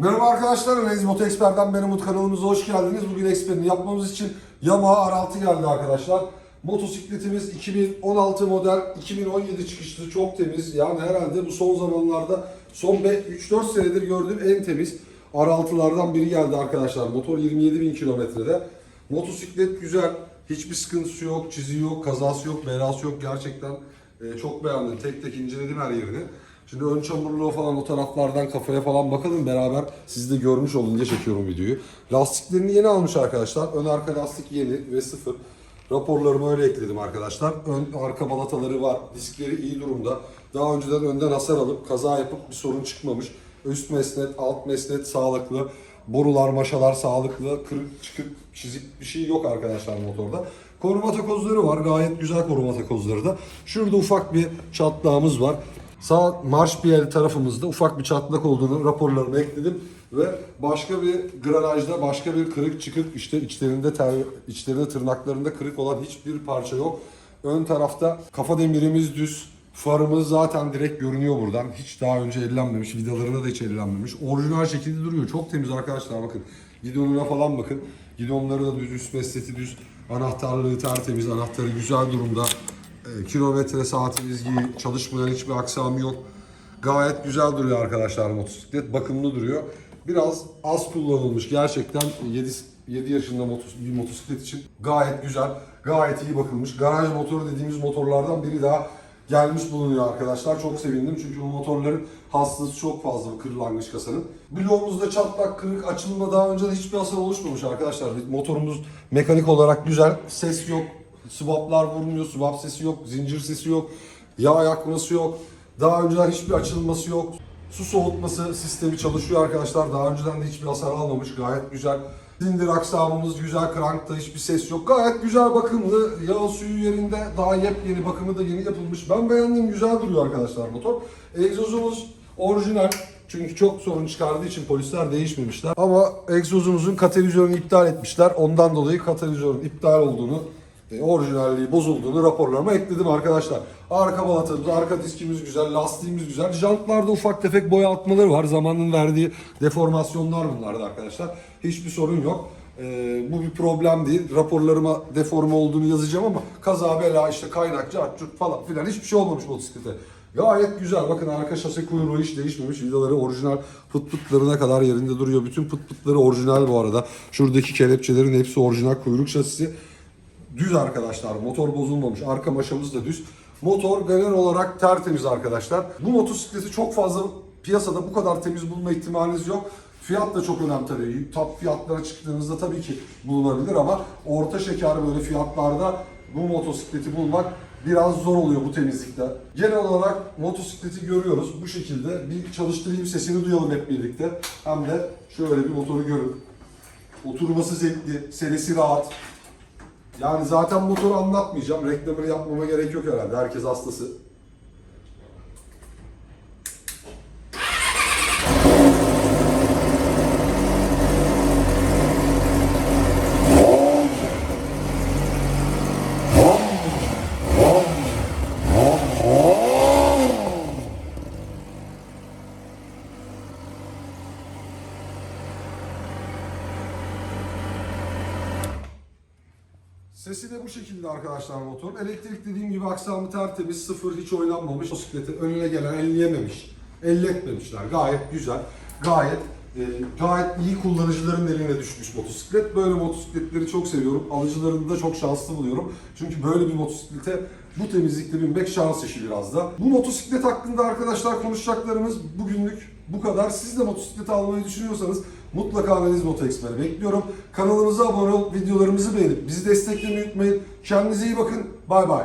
Merhaba arkadaşlar, Analiz Moto Expert'ten ben Umut kanalımıza hoş geldiniz. Bugün Expert'ini yapmamız için Yamaha R6 geldi arkadaşlar. Motosikletimiz 2016 model, 2017 çıkışlı çok temiz. Yani herhalde bu son zamanlarda son 3-4 senedir gördüğüm en temiz R6'lardan biri geldi arkadaşlar. Motor 27 bin kilometrede. Motosiklet güzel, hiçbir sıkıntısı yok, çizi yok, kazası yok, belası yok. Gerçekten e, çok beğendim. Tek tek inceledim her yerini. Şimdi ön çamurluğu falan o taraflardan kafaya falan bakalım beraber siz de görmüş olun diye çekiyorum videoyu. Lastiklerini yeni almış arkadaşlar. Ön arka lastik yeni ve sıfır. Raporlarımı öyle ekledim arkadaşlar. Ön arka balataları var. Diskleri iyi durumda. Daha önceden önden hasar alıp kaza yapıp bir sorun çıkmamış. Üst mesnet, alt mesnet sağlıklı. Borular, maşalar sağlıklı. Kırık, çıkık, çizik bir şey yok arkadaşlar motorda. Koruma takozları var. Gayet güzel koruma takozları da. Şurada ufak bir çatlağımız var. Sağ marş bir yer tarafımızda ufak bir çatlak olduğunu raporlarıma ekledim ve başka bir granajda başka bir kırık çıkık işte içlerinde ter, içlerinde tırnaklarında kırık olan hiçbir parça yok. Ön tarafta kafa demirimiz düz. Farımız zaten direkt görünüyor buradan. Hiç daha önce ellenmemiş. Vidalarına da hiç ellenmemiş. Orijinal şekilde duruyor. Çok temiz arkadaşlar bakın. Gidonuna falan bakın. Gidonları da düz, üst mesleti düz. Anahtarlığı tertemiz. Anahtarı güzel durumda. E, kilometre saatimiz iyi, çalışmayan hiçbir aksamı yok. Gayet güzel duruyor arkadaşlar motosiklet, bakımlı duruyor. Biraz az kullanılmış gerçekten 7, 7 yaşında motos, bir motosiklet için gayet güzel, gayet iyi bakılmış. Garaj motoru dediğimiz motorlardan biri daha gelmiş bulunuyor arkadaşlar. Çok sevindim çünkü bu motorların hastası çok fazla bu kırlangıç kasanın. Bloğumuzda çatlak, kırık, açılma daha önce de hiçbir hasar oluşmamış arkadaşlar. Motorumuz mekanik olarak güzel, ses yok, Swaplar vurmuyor, swap sesi yok, zincir sesi yok, yağ yakması yok. Daha önceden hiçbir açılması yok. Su soğutması sistemi çalışıyor arkadaşlar. Daha önceden de hiçbir hasar almamış. Gayet güzel. Zincir aksamımız güzel. Krankta hiçbir ses yok. Gayet güzel bakımlı. Yağ suyu yerinde. Daha yepyeni bakımı da yeni yapılmış. Ben beğendim. Güzel duruyor arkadaşlar motor. Egzozumuz orijinal. Çünkü çok sorun çıkardığı için polisler değişmemişler. Ama egzozumuzun katalizörünü iptal etmişler. Ondan dolayı katalizörün iptal olduğunu e, orijinalliği bozulduğunu raporlarıma ekledim arkadaşlar. Arka balatamız, arka diskimiz güzel, lastiğimiz güzel. Jantlarda ufak tefek boya atmaları var. Zamanın verdiği deformasyonlar bunlardı arkadaşlar. Hiçbir sorun yok. Ee, bu bir problem değil. Raporlarıma deforme olduğunu yazacağım ama kaza bela işte kaynakçı, atçut falan filan hiçbir şey olmamış motosiklete. Gayet güzel. Bakın arka şase kuyruğu hiç değişmemiş. Vidaları orijinal pıt pıtlarına kadar yerinde duruyor. Bütün pıt pıtları orijinal bu arada. Şuradaki kelepçelerin hepsi orijinal kuyruk şasisi. Düz arkadaşlar. Motor bozulmamış. Arka maşamız da düz. Motor genel olarak tertemiz arkadaşlar. Bu motosikleti çok fazla piyasada bu kadar temiz bulma ihtimaliniz yok. Fiyat da çok önemli tabii. Top fiyatlara çıktığınızda tabii ki bulunabilir ama orta şeker böyle fiyatlarda bu motosikleti bulmak biraz zor oluyor bu temizlikte. Genel olarak motosikleti görüyoruz bu şekilde. Bir çalıştırayım sesini duyalım hep birlikte. Hem de şöyle bir motoru görün. Oturması zevkli, serisi rahat. Yani zaten motoru anlatmayacağım. Reklamını yapmama gerek yok herhalde. Herkes hastası. Sesi de bu şekilde arkadaşlar motorun. Elektrik dediğim gibi aksamı tertemiz, sıfır hiç oynanmamış. Motosikleti önüne gelen elleyememiş, elletmemişler. Gayet güzel, gayet e, gayet iyi kullanıcıların eline düşmüş motosiklet. Böyle motosikletleri çok seviyorum. Alıcılarını da çok şanslı buluyorum. Çünkü böyle bir motosiklete bu temizlikte binmek şans işi biraz da. Bu motosiklet hakkında arkadaşlar konuşacaklarımız bugünlük bu kadar. Siz de motosiklet almayı düşünüyorsanız mutlaka Analiz Moto Expert'i bekliyorum. Kanalımıza abone olup videolarımızı beğenip bizi desteklemeyi unutmayın. Kendinize iyi bakın. Bay bay.